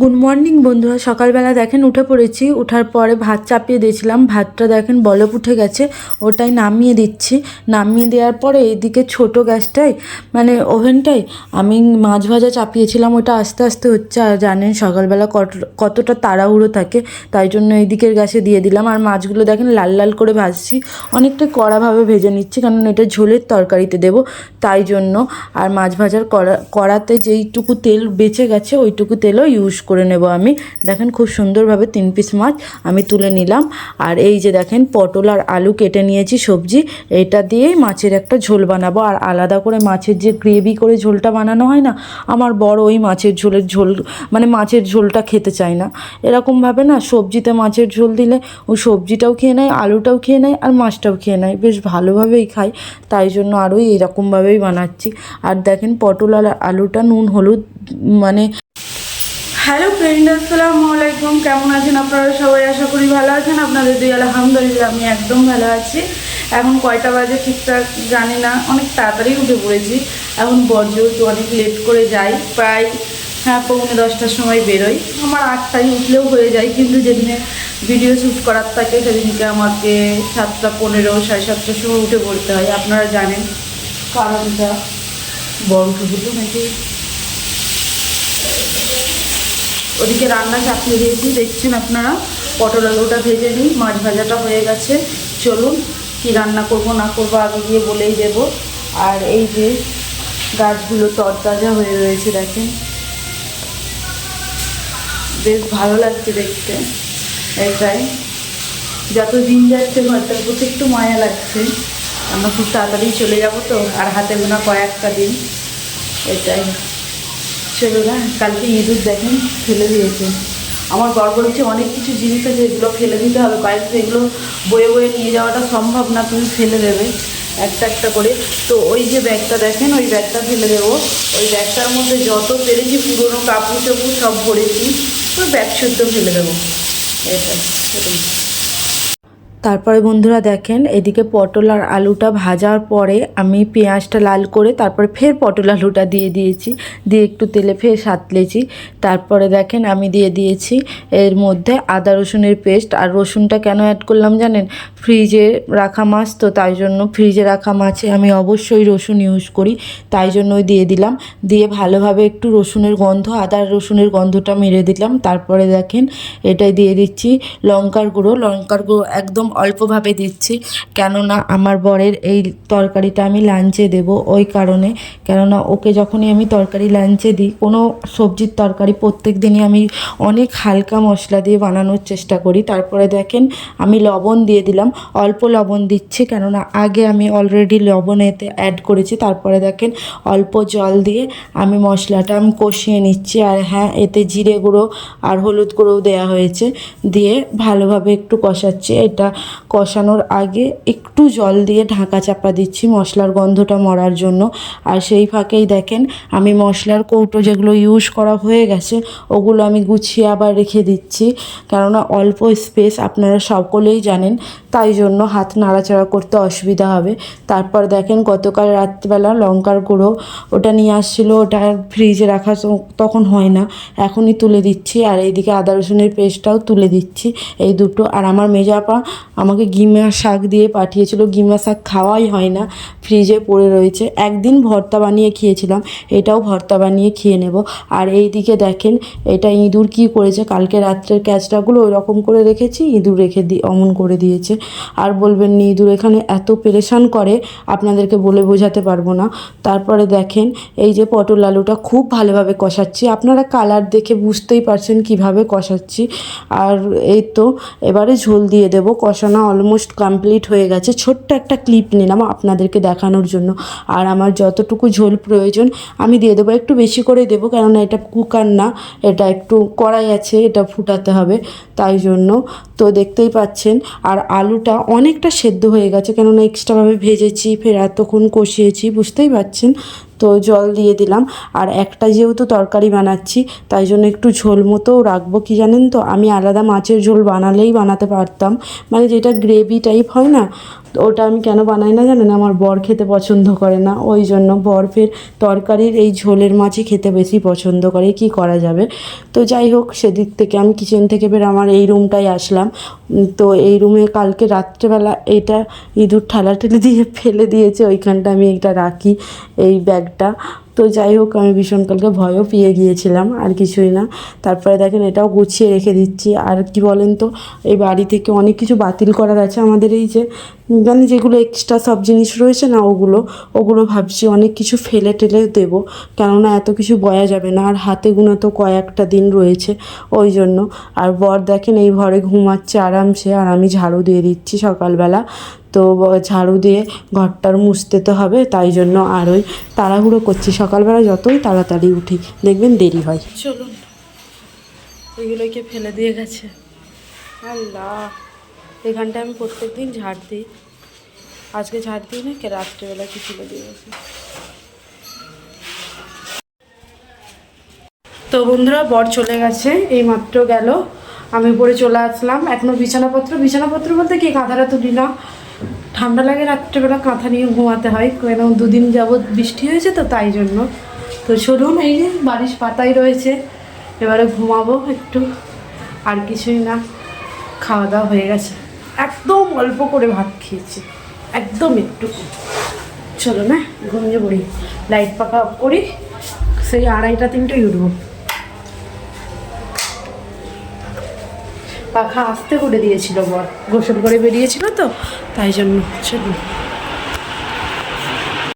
Good morning বন্ধুরা। সকালবেলা দেখেন উঠে পড়েছি। উঠার পরে ভাত চাপিয়ে দিয়েছিলাম। ভাতটা দেখেন বলক উঠে গেছে। ওটাই নামিয়ে দিচ্ছি। নামিয়ে দেওয়ার পরে এইদিকে ছোট গ্যাসটাই মানে ওভেনটাই, আমি মাছ ভাজা চাপিয়েছিলাম। ওটা আস্তে আস্তে হচ্ছে। আর জানেন, সকালবেলা কত- কতটা তাড়াহুড়ো থাকে, তাই জন্য এই দিকের গ্যাসে দিয়ে দিলাম। আর মাছগুলো দেখেন লাল লাল করে ভাজছি। অনেকটা কড়াভাবে ভেজে নিচ্ছি, কারণ এটা ঝোলের তরকারিতে দেবো। তাই জন্য আর মাছ ভাজার কড়া কড়াতে যেইটুকু তেল বেঁচে গেছে, ওইটুকু তেলও ইউজ করে নেব আমি। দেখেন খুব সুন্দরভাবে তিন পিস মাছ আমি তুলে নিলাম। আর এই যে দেখেন পটল আর আলু কেটে নিয়েছি সবজি, এটা দিয়েই মাছের একটা ঝোল বানাবো। আর আলাদা করে মাছের যে গ্রেভি করে ঝোলটা বানানো হয় না, আমার বড় ওই মাছের ঝোলের ঝোল মানে মাছের ঝোলটা খেতে চায় না। এরকমভাবে না সবজিতে মাছের ঝোল দিলে ও সবজিটাও খেয়ে নেয়, আলুটাও খেয়ে নেয়, আর মাছটাও খেয়ে নেয়। বেশ ভালোভাবেই খায়, তাই জন্য আরও এরকমভাবেই বানাচ্ছি। আর দেখেন পটল আর আলুটা নুন, হলুদ মানে হ্যালো ফ্রেন্ড, আসসালামু আলাইকুম। কেমন আছেন আপনারা সবাই? আশা করি ভালো আছেন। আপনাদের দিয়ে আলহামদুলিল্লাহ, আমি একদম ভালো আছি। এখন কয়টা বাজে ঠিকঠাক জানি না। অনেক তাড়াতাড়ি উঠে পড়েছি। এখন বর্জ্য তো অনেক লেট করে যাই প্রায় হ্যাঁ পৌনে দশটার সময় বেরোই আমার আটটায় উঠলেও হয়ে যায়, কিন্তু যেদিনে ভিডিও শ্যুট করার থাকে, সেদিনকে আমাকে সাতটা পনেরো, সাড়ে সাতটার সময় উঠে পড়তে হয়। আপনারা জানেন কারণটা। বড় উঠে নাকি? ওদিকে রান্না চাপিয়ে দিয়েছি, দেখছেন আপনারা? পটল আলুটা ভেজে নিই, মাছ ভাজাটা হয়ে গেছে। চলুন, কি রান্না করব, না করব, আগে গিয়ে বলেই দেব। আর এই যে গাছগুলো তরতাজা হয়ে রয়েছে, দেখেন। বেশ ভালো লাগছে দেখতে। এটাই যত দিন যাচ্ছে ঘরটার প্রতি একটু মায়া লাগছে। আমরা খুব তাড়াতাড়ি চলে যাব তো, আর হাতে গোনা কয়েকটা দিন। এটাই। না কালকে ইঁদুর দেখেন, ফেলে দিয়েছে। আমার বর বলছে অনেক কিছু জিনিস আছে, এগুলো ফেলে দিতে হবে। বাড়িতে এগুলো বয়ে বয়ে নিয়ে যাওয়াটা সম্ভব না, তুমি ফেলে দেবে একটা একটা করে। তো ওই যে ব্যাগটা দেখেন, ওই ব্যাগটা ফেলে দেবো। ওই ব্যাগটার মধ্যে যত পেরেছি পুরোনো কাপড় টাপড় সব ভরেছি ওই ব্যাগ শুদ্ধ ফেলে দেবো। এটা। তারপরে বন্ধুরা দেখেন, এদিকে পটল আর আলুটা ভাজার পরে আমি পেঁয়াজটা লাল করে তারপরে ফের পটল আলুটা দিয়ে দিয়েছি। দিয়ে একটু তেলে ফের সাতলেছি। তারপরে দেখেন, আমি দিয়ে দিয়েছি এর মধ্যে আদা রসুনের পেস্ট। আর রসুনটা কেন অ্যাড করলাম জানেন? ফ্রিজে রাখা মাছ তো, তাই জন্য ফ্রিজে রাখা মাছে আমি অবশ্যই রসুন ইউজ করি। তাই জন্যই দিয়ে দিলাম। দিয়ে ভালোভাবে একটু রসুনের গন্ধ, আদা রসুনের গন্ধটা মেরে দিলাম। তারপরে দেখেন, এটাই দিয়ে দিচ্ছি লঙ্কার গুঁড়ো। লঙ্কার গুঁড়ো একদম অল্পভাবে দিচ্ছি। কেননা আমার বরের এই তরকারিটা আমি লাঞ্চে দেব ওই কারণে। কেননা ওকে যখনই আমি তরকারি লাঞ্চে দিই, কোনো সবজির তরকারি প্রত্যেক দিনই আমি অনেক হালকা মশলা দিয়ে বানানোর চেষ্টা করি। তারপরে দেখেন, আমি লবণ দিয়ে দিলাম। অল্প লবণ দিচ্ছি, কেননা আগে আমি অলরেডি লবণ এতে অ্যাড করেছি। তারপরে দেখেন, অল্প জল দিয়ে আমি মশলাটা আমি কষিয়ে নিচ্ছি। আর হ্যাঁ এতে জিরে গুঁড়ো আর হলুদ গুঁড়োও দেওয়া হয়েছে। দিয়ে ভালোভাবে একটু কষাচ্ছি। এটা কষানোর আগে একটু জল দিয়ে ঢাকা চাপা দিচ্ছি মশলার গন্ধটা মরার জন্য। আর সেই ফাঁকেই দেখেন আমি মশলার কৌটো যেগুলো ইউজ করা হয়ে গেছে, ওগুলো আমি গুছিয়ে আবার রেখে দিচ্ছি। কেননা অল্প স্পেস আপনারা সকলেই জানেন, তাই জন্য হাত নাড়াচাড়া করতে অসুবিধা হবে। তারপর দেখেন গতকাল রাত্রিবেলা লঙ্কার গুঁড়ো ওটা নিয়ে আসছিল, ওটা ফ্রিজে রাখা তখন হয় না। এখনই তুলে দিচ্ছি, আর এইদিকে আদা রসুনের পেস্টটাও তুলে দিচ্ছি। এই দুটো, আর আমার মেজাপা আমাকে গিমা শাক দিয়ে পাঠিয়েছিল। গিমা শাক খাওয়াই হয় না, ফ্রিজে পড়ে রয়েছে। একদিন ভর্তা বানিয়ে খেয়েছিলাম, এটাও ভর্তা বানিয়ে খেয়ে নেব। আর এই দিকে দেখেন, এটা ইঁদুর কি করেছে? কালকে রাত্রের ক্যাচটাগুলো ওই রকম করে রেখেছি, ইঁদুর রেখে দি, অমন করে দিয়েছে। আর বলবেন না, ইঁদুর এখানে এত পেরেশান করে, আপনাদেরকে বলে বোঝাতে পারব না। তারপরে দেখেন, এই যে পটল আলুটা খুব ভালোভাবে কষাচ্ছি। আপনারা কালার দেখে বুঝতেই পারছেন কীভাবে কষাচ্ছি। আর এই তো, এবারে ঝোল দিয়ে দেবো। কষানো অলমোস্ট কমপ্লিট হয়ে গেছে। ছোট্ট একটা ক্লিপ নিলাম আপনাদেরকে দেখানোর জন্য। আর আমার যতটুকু ঝোল প্রয়োজন, আমি দিয়ে দেবো। একটু বেশি করে দেবো, কেননা এটা কুকার না, এটা একটু কড়াই আছে, এটা ফুটাতে হবে। তাই জন্য তো দেখতেই পাচ্ছেন, আর আলুটা অনেকটা সেদ্ধ হয়ে গেছে, কেননা এক্সট্রাভাবে ভেজেছি, ফের এতক্ষণ কষিয়েছি, বুঝতেই পাচ্ছেন? তো জল দিয়ে দিলাম, আর একটা যেহেতু তরকারি বানাচ্ছি, তাই জন্য একটু ঝোল মতোও রাখব, কি জানেন তো? আমি আলাদা মাছের ঝোল বানালেই বানাতে পারতাম মানে যেটা গ্রেভি টাইপ হয় না ওটা আমি কেন বানাই না জানেন? আমার বর খেতে পছন্দ করে না। ওই জন্য বর ফের তরকারির এই ঝোলের মাছই খেতে বেশি পছন্দ করে। কি করা যাবে? তো যাই হোক, সেদিক থেকে আমি কিচেন থেকে বের আমার এই রুমটাই আসলাম। তো এই রুমে কালকে রাত্রেবেলা এটা ইঁদুর ঠেলা ঠেলে দিয়ে ফেলে দিয়েছে। ওইখানটা আমি এটা রাখি, এই ব্যাগটা তো যাই হোক, আমি ভীষণ কালকে ভয়ও পেয়ে গিয়েছিলাম, আর কিছুই না। তারপরে দেখেন এটাও গুছিয়ে রেখে দিচ্ছি। আর কি বলেন তো, এই বাড়ি থেকে অনেক কিছু বাতিল করার আছে আমাদের এই যে মানে যেগুলো এক্সট্রা সব জিনিস রয়েছে না, ওগুলো ওগুলো ভাবছি অনেক কিছু ফেলে টেলে দেবো। কেননা এত কিছু বয়া যাবে না, আর হাতে গুনা তো কয়েকটা দিন রয়েছে, ওই জন্য। আর বর দেখেন এই ঘরে ঘুমাচ্ছে আরামসে, আর আমি ঝাড়ু দিয়ে দিচ্ছি সকালবেলা। তো ঝাড়ু দিয়ে ঘরটার মুছতে তো হবে, তাই জন্য আর ওই তাড়াহুড়ো করছি। সকালবেলা যতই তাড়াতাড়ি উঠি, দেখবেন দেরি হয়। চলুন, এগুলোকে ফেলে দিয়ে গেছে। আল্লাহ, এখানটা আমি প্রত্যেক দিন ঝাড় দিই। আজকে ঝাড় দিই না, কে রাত্রেবেলা কি ফেলে দিয়ে গেছে। তো বন্ধুরা, বর চলে গেছে এই মাত্র গেল। আমি উপরে চলে আসলাম। এখনও বিছানাপত্র বিছানাপত্র বলতে কি কাঁথাটা তুলি না ঠান্ডা লাগে রাত্রেবেলা কাঁথা নিয়ে ঘুমাতে হয়, কেন দুদিন যাবৎ বৃষ্টি হয়েছে তো তাই জন্য। তো চলুন, এই যে বারিশ পাতাই রয়েছে, এবারে ঘুমাবো একটু, আর কিছুই না, খাওয়া দাওয়া হয়ে গেছে। একদম অল্প করে ভাত খেয়েছি, একদম একটু। চলো না, ঘুমিয়ে পড়ি। লাইট পাখা অফ করি, সেই আড়াইটা তিনটেই উঠবো। পাখা আসতে করে দিয়েছিল বর। গোসল করে বেরিয়েছিল তো তাই জন্য চলুন